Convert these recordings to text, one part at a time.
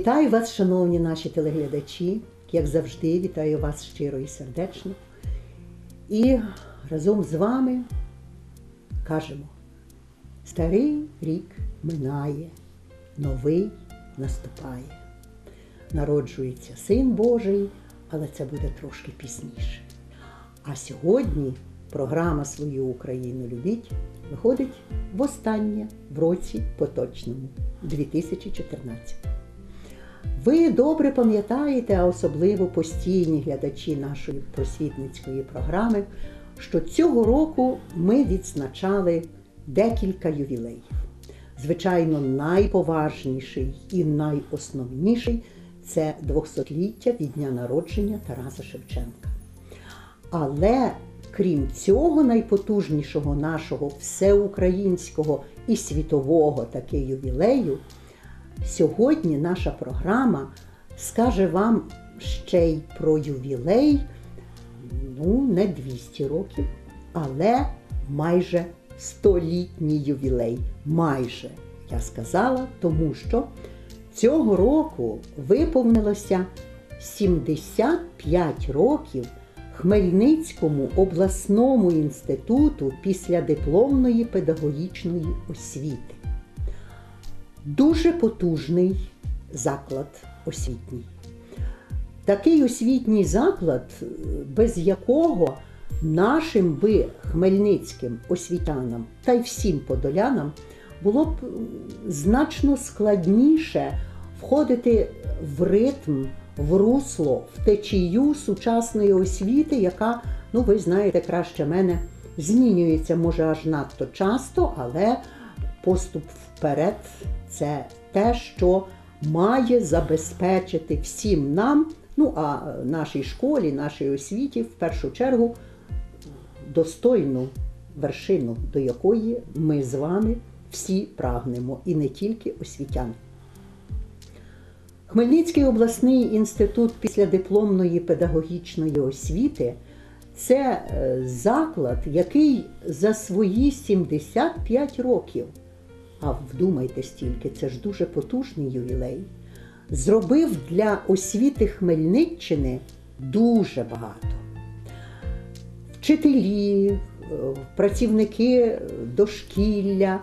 Вітаю вас, шановні наші телеглядачі. Як завжди, вітаю вас щиро і сердечно. І разом з вами кажемо: старий рік минає, новий наступає. Народжується Син Божий, але це буде трошки пізніше. А сьогодні програма Свою Україну любіть виходить востаннє в році поточному 2014. Ви добре пам'ятаєте, а особливо постійні глядачі нашої просвітницької програми, що цього року ми відзначали декілька ювілеїв. Звичайно, найповажніший і найосновніший це 200-ліття від дня народження Тараса Шевченка. Але крім цього найпотужнішого нашого всеукраїнського і світового таки ювілею, сьогодні наша програма скаже вам ще й про ювілей, ну, не 200 років, але майже столітній ювілей. Майже, я сказала, тому що цього року виповнилося 75 років Хмельницькому обласному інституту післядипломної педагогічної освіти. Дуже потужний заклад освітній. Такий освітній заклад, без якого нашим би хмельницьким освітянам та й всім подолянам було б значно складніше входити в ритм, в русло, в течію сучасної освіти, яка, ну ви знаєте краще мене, змінюється може аж надто часто, але поступ вперед це те, що має забезпечити всім нам, ну а нашій школі, нашій освіті, в першу чергу, достойну вершину, до якої ми з вами всі прагнемо, і не тільки освітяни. Хмельницький обласний інститут післядипломної педагогічної освіти це заклад, який за свої 75 років, а вдумайте стільки, це ж дуже потужний ювілей, зробив для освіти Хмельниччини дуже багато. Вчителі, працівники дошкілля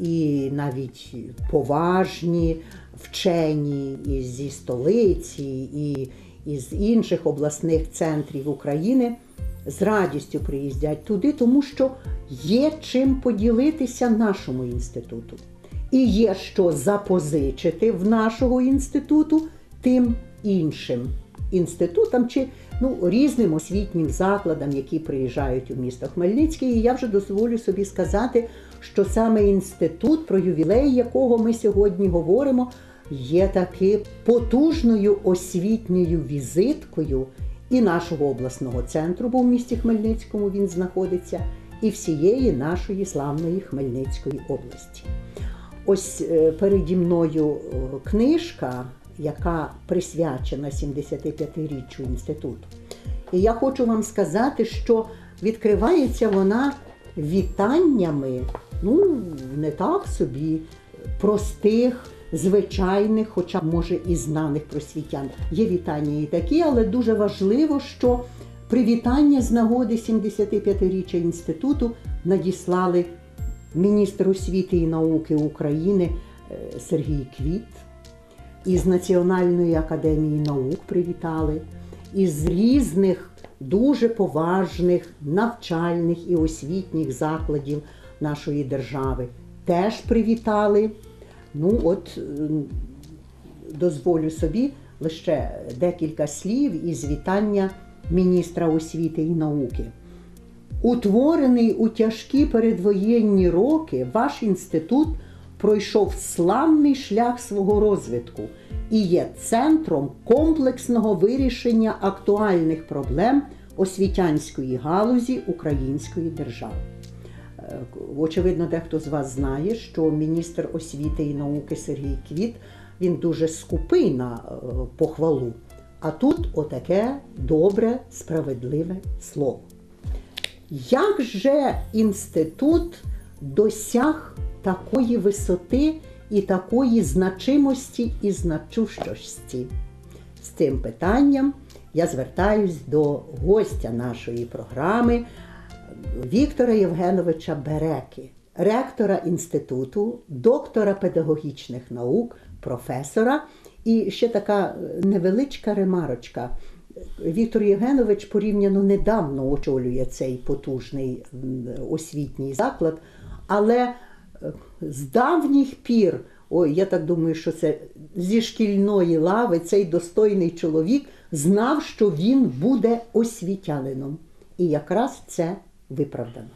і навіть поважні вчені і зі столиці, і із інших обласних центрів України з радістю приїздять туди, тому що є чим поділитися нашому інституту. І є що запозичити в нашого інституту тим іншим інститутам чи ну, різним освітнім закладам, які приїжджають у місто Хмельницький. І я вже дозволю собі сказати, що саме інститут, про ювілей якого ми сьогодні говоримо, є таки потужною освітньою візиткою і нашого обласного центру, бо в місті Хмельницькому він знаходиться, і всієї нашої славної Хмельницької області. Ось переді мною книжка, яка присвячена 75-річчю інституту. І я хочу вам сказати, що відкривається вона вітаннями, ну, не так собі, простих, звичайних, хоча, може, і знаних просвітян. Є вітання і такі, але дуже важливо, що привітання з нагоди 75-річчя інституту надіслали міністр освіти і науки України Сергій Квіт. Із Національної академії наук привітали, із різних дуже поважних навчальних і освітніх закладів нашої держави теж привітали. Ну, от дозволю собі лише декілька слів із вітання міністра освіти і науки. Утворений у тяжкі передвоєнні роки, ваш інститут пройшов славний шлях свого розвитку і є центром комплексного вирішення актуальних проблем освітянської галузі української держави. Очевидно, дехто з вас знає, що міністр освіти і науки Сергій Квіт він дуже скупий на похвалу. А тут отаке добре, справедливе слово. Як же інститут досяг такої висоти і такої значимості і значущості? З цим питанням я звертаюсь до гостя нашої програми Віктора Євгеновича Береки, ректора інституту, доктора педагогічних наук, професора. І ще така невеличка ремарочка. Віктор Євгенович порівняно недавно очолює цей потужний освітній заклад, але е, з давніх пір, ой, я так думаю, що це зі шкільної лави цей достойний чоловік знав, що він буде освітянином. І якраз це виправдано.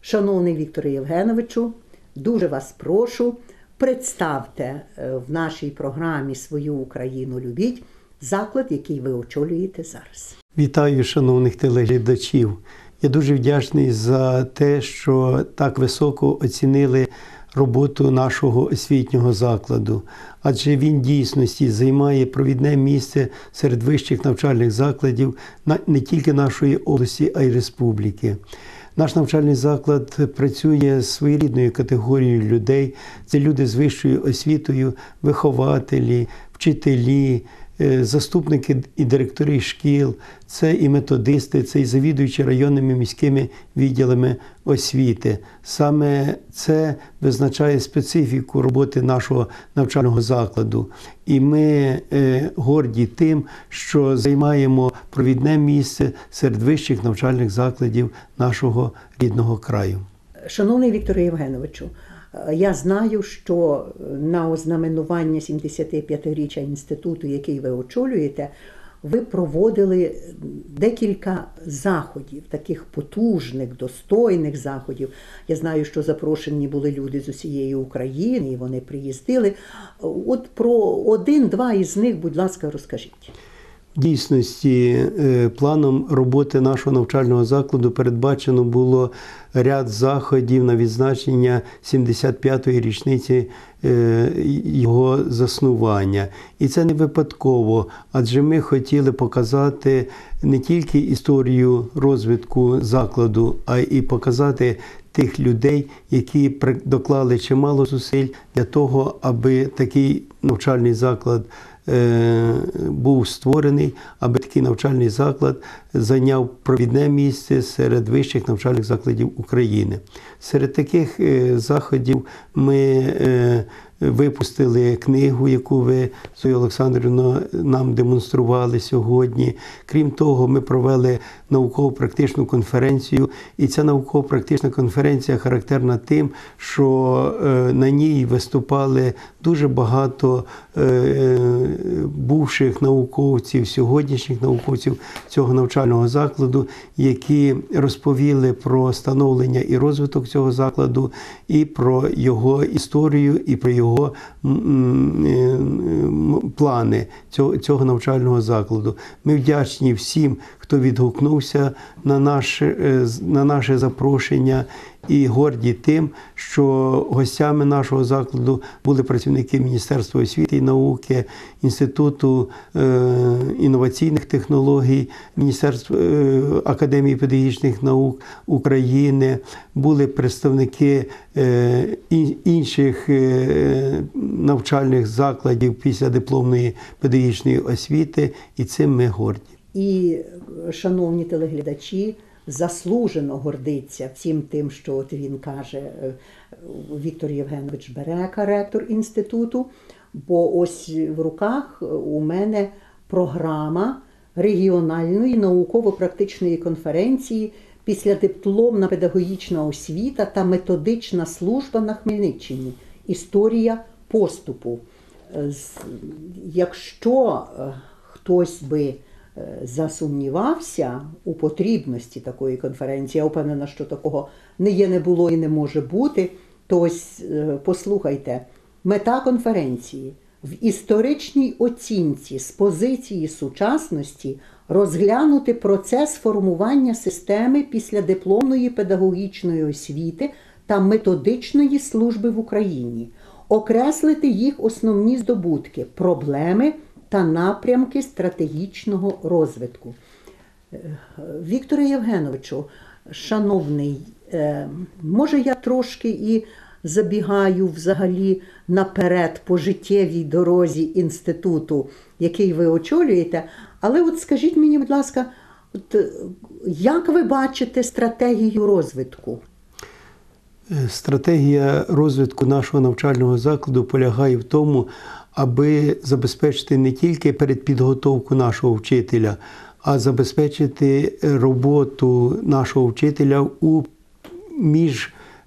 Шановний Вікторе Євгеновичу, дуже вас прошу, представте е, в нашій програмі свою Україну любіть заклад, який ви очолюєте зараз. Вітаю шановних телеглядачів. Я дуже вдячний за те, що так високо оцінили роботу нашого освітнього закладу, адже він дійсності займає провідне місце серед вищих навчальних закладів не тільки нашої області, а й республіки. Наш навчальний заклад працює своєрідною категорією людей. Це люди з вищою освітою, вихователі, вчителі, заступники і директори шкіл, це і методисти, це і завідуючі районними міськими відділами освіти. Саме це визначає специфіку роботи нашого навчального закладу. І ми е, горді тим, що займаємо провідне місце серед вищих навчальних закладів нашого рідного краю. Шановний Вікторе Євгеновичу, е, я знаю, що на ознаменування 75-річчя інституту, який ви очолюєте, ви проводили декілька заходів, таких потужних, достойних заходів. Я знаю, що запрошені були люди з усієї України, і вони приїздили. От про один-два із них, будь ласка, розкажіть. Дійсності е, планом роботи нашого навчального закладу передбачено було ряд заходів на відзначення 75-ї річниці е, його заснування. І це не випадково, адже ми хотіли показати не тільки історію розвитку закладу, а й показати тих людей, які доклали чимало зусиль для того, аби такий навчальний заклад був створений, аби такий навчальний заклад зайняв провідне місце серед вищих навчальних закладів України. Серед таких е, заходів ми е, випустили книгу, яку ви, Зоя Олександрівна, нам демонстрували сьогодні. Крім того, ми провели науково-практичну конференцію, і ця науково-практична конференція характерна тим, що е, на ній виступали дуже багато е, е, бувших науковців, сьогоднішніх науковців цього навчального закладу, які розповіли про становлення і розвиток цього закладу, і про його історію, і про його м, е, плани цього, цього навчального закладу. Ми вдячні всім, хто відгукнувся на наше, е, на наше запрошення. І горді тим, що гостями нашого закладу були працівники Міністерства освіти і науки, Інституту е, інноваційних технологій, Міністерства е, Академії педагогічних наук України, були представники е, інших навчальних закладів після дипломної педагогічної освіти, і цим ми горді. І, шановні телеглядачі, заслужено гордиться всім тим, що от він каже е, Віктор Євгенович Берека, ректор інституту. Бо ось в руках е, у мене програма регіональної науково-практичної конференції після дипломна педагогічна освіта та методична служба на Хмельниччині. Історія поступу. Е, Якщо хтось би засумнівався у потрібності такої конференції, я впевнена, що такого не є, не було і не може бути, то ось е, послухайте, мета конференції в історичній оцінці з позиції сучасності розглянути процес формування системи післядипломної педагогічної освіти та методичної служби в Україні, окреслити їх основні здобутки, проблеми та напрямки стратегічного розвитку. Е, Вікторе Євгеновичу, шановний, е, може я трошки і забігаю взагалі наперед по життєвій дорозі інституту, який ви очолюєте. Але от скажіть мені, будь ласка, от, е, як ви бачите стратегію розвитку? Стратегія розвитку нашого навчального закладу полягає в тому, аби забезпечити не тільки передпідготовку нашого вчителя, а забезпечити роботу нашого вчителя у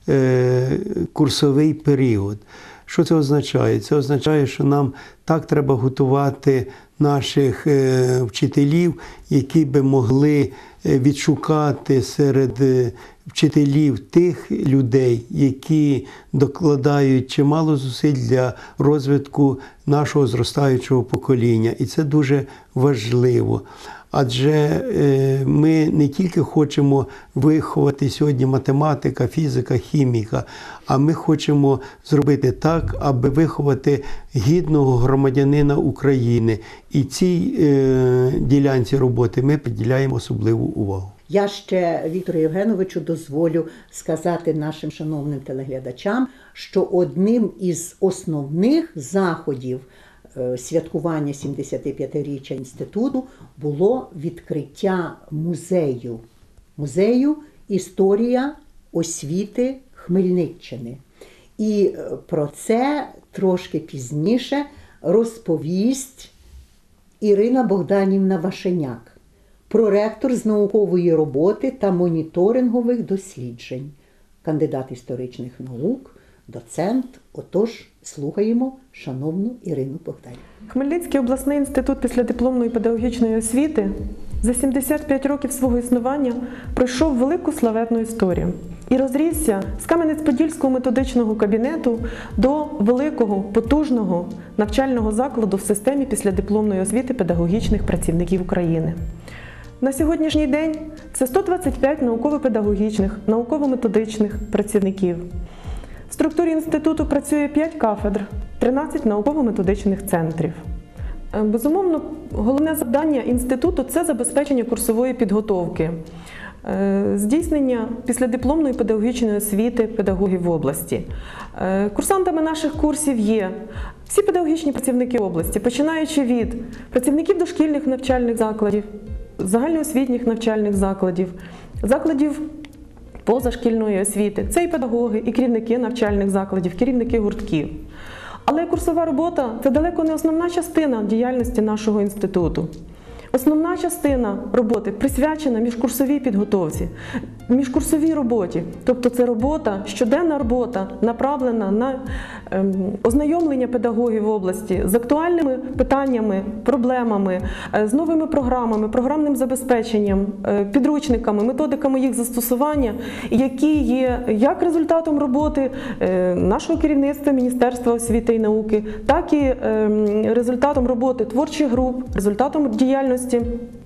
міжкурсовий період. Що це означає? Це означає, що нам так треба готувати наших е, вчителів, які би могли е, відшукати серед е, вчителів тих людей, які докладають чимало зусиль для розвитку нашого зростаючого покоління. І це дуже важливо. Адже е, ми не тільки хочемо виховати сьогодні математика, фізика, хіміка, а ми хочемо зробити так, аби виховати гідного громадянина України. І цій е, ділянці роботи ми приділяємо особливу увагу. Я ще Віктору Євгеновичу дозволю сказати нашим шановним телеглядачам, що одним із основних заходів святкування 75-річчя інституту було відкриття музею. Музею Історія освіти Хмельниччини. І е, про це трошки пізніше розповість Ірина Богданівна Вашеняк, проректор з наукової роботи та моніторингових досліджень, кандидат історичних наук, доцент. Отож, слухаємо шановну Ірину Богданівну. Хмельницький обласний інститут післядипломної педагогічної освіти за 75 років свого існування пройшов велику славетну історію і розрісся з Кам'янець-Подільського методичного кабінету до великого потужного навчального закладу в системі післядипломної освіти педагогічних працівників України. На сьогоднішній день це 125 науково-педагогічних, науково-методичних працівників. В структурі інституту працює 5 кафедр, 13 науково-методичних центрів. Е, Безумовно, головне завдання інституту це забезпечення курсової підготовки, е, здійснення післядипломної педагогічної освіти педагогів в області. Е, Курсантами наших курсів є всі педагогічні працівники області, починаючи від працівників дошкільних навчальних закладів, загальноосвітніх навчальних закладів, закладів позашкільної освіти. Це і педагоги, і керівники навчальних закладів, керівники гуртків. Але курсова робота це далеко не основна частина діяльності нашого інституту. Основна частина роботи присвячена міжкурсовій підготовці, міжкурсовій роботі. Тобто це робота, щоденна робота, направлена на ем, ознайомлення педагогів в області з актуальними питаннями, проблемами, е, з новими програмами, програмним забезпеченням, е, підручниками, методиками їх застосування, які є як результатом роботи е, нашого керівництва Міністерства освіти і науки, так і ем, результатом роботи творчих груп, результатом діяльності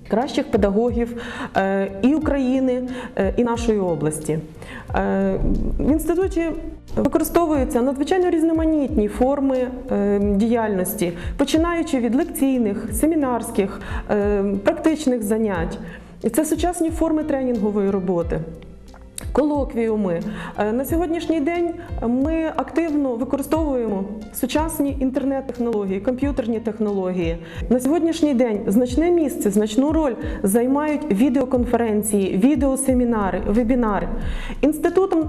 кращих педагогів е, і України, е, і нашої області. Е, В інституті використовуються надзвичайно різноманітні форми діяльності, починаючи від лекційних, семінарських, практичних занять. Це сучасні форми тренінгової роботи. Колоквіуми Е, на сьогоднішній день ми активно використовуємо сучасні інтернет-технології, комп'ютерні технології. На сьогоднішній день значне місце, значну роль займають відеоконференції, відеосемінари, вебінари. Інститутом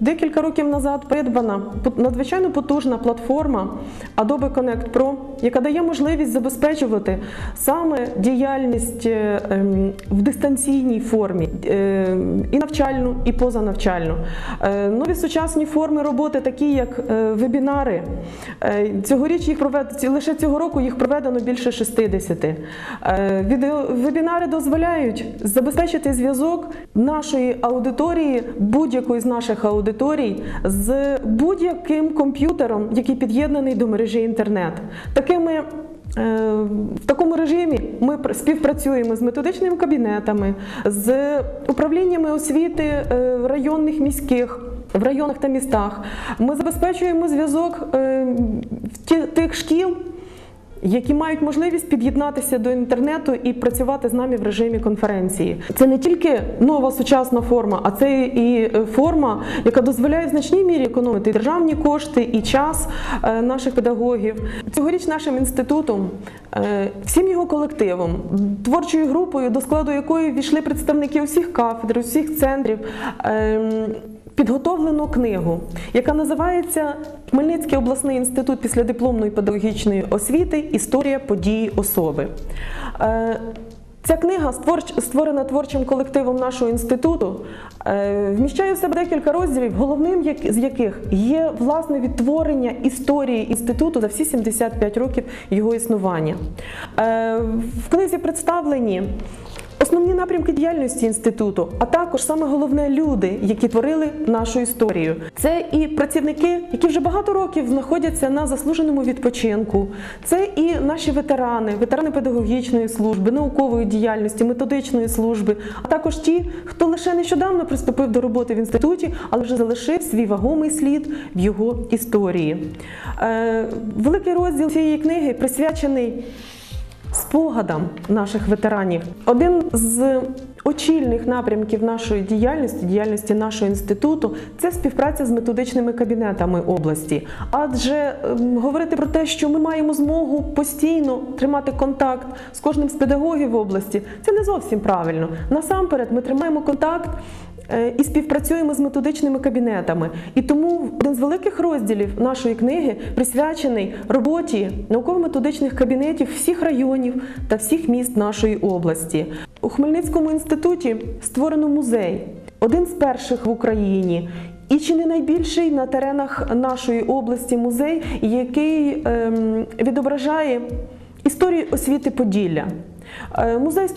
декілька років назад придбана надзвичайно потужна платформа Adobe Connect Pro, яка дає можливість забезпечувати саме діяльність е, ем, в дистанційній формі е, і навчальну, і позанавчальну. Е, Нові сучасні форми роботи, такі як е, вебінари. Е, Цьогоріч їх провед... лише цього року їх проведено більше 60. Е, Вебінари дозволяють забезпечити зв'язок нашої аудиторії, будь-якої з наших аудиторій, з будь-яким комп'ютером, який під'єднаний до мережі інтернет. Такими В такому режимі ми співпрацюємо з методичними кабінетами, з управліннями освіти е, районних міських. В районах та містах ми забезпечуємо зв'язок е, тих шкіл, які мають можливість під'єднатися до інтернету і працювати з нами в режимі конференції. Це не тільки нова сучасна форма, а це і е, форма, яка дозволяє в значній мірі економити і державні кошти і час е, наших педагогів. Цьогоріч нашим інститутом, е, всім його колективом, творчою групою, до складу якої війшли представники усіх кафедр, усіх центрів. Підготовлено книгу, яка називається Хмельницький обласний інститут післядипломної педагогічної освіти Історія події особи. Е, Ця книга, створ- створена творчим колективом нашого інституту, е, вміщає в себе декілька розділів, головним з яких є власне відтворення історії інституту за всі 75 років його існування. Е, В книзі представлені Основні напрямки діяльності інституту, а також саме головне люди, які творили нашу історію. Це і працівники, які вже багато років знаходяться на заслуженому відпочинку. Це і наші ветерани, ветерани педагогічної служби, наукової діяльності, методичної служби, а також ті, хто лише нещодавно приступив до роботи в інституті, але вже залишив свій вагомий слід в його історії. Е, великий розділ цієї книги присвячений спогадам наших ветеранів. Один з очільних напрямків нашої діяльності, діяльності нашого інституту, це співпраця з методичними кабінетами області. Адже ем, говорити про те, що ми маємо змогу постійно тримати контакт з кожним з педагогів області, це не зовсім правильно. Насамперед, ми тримаємо контакт. Е, І співпрацюємо з методичними кабінетами. І тому один з великих розділів нашої книги присвячений роботі науково-методичних кабінетів всіх районів та всіх міст нашої області. У Хмельницькому інституті створено музей, один з перших в Україні. І чи не найбільший на теренах нашої області музей, який ем, відображає історію освіти Поділля. Е, Музей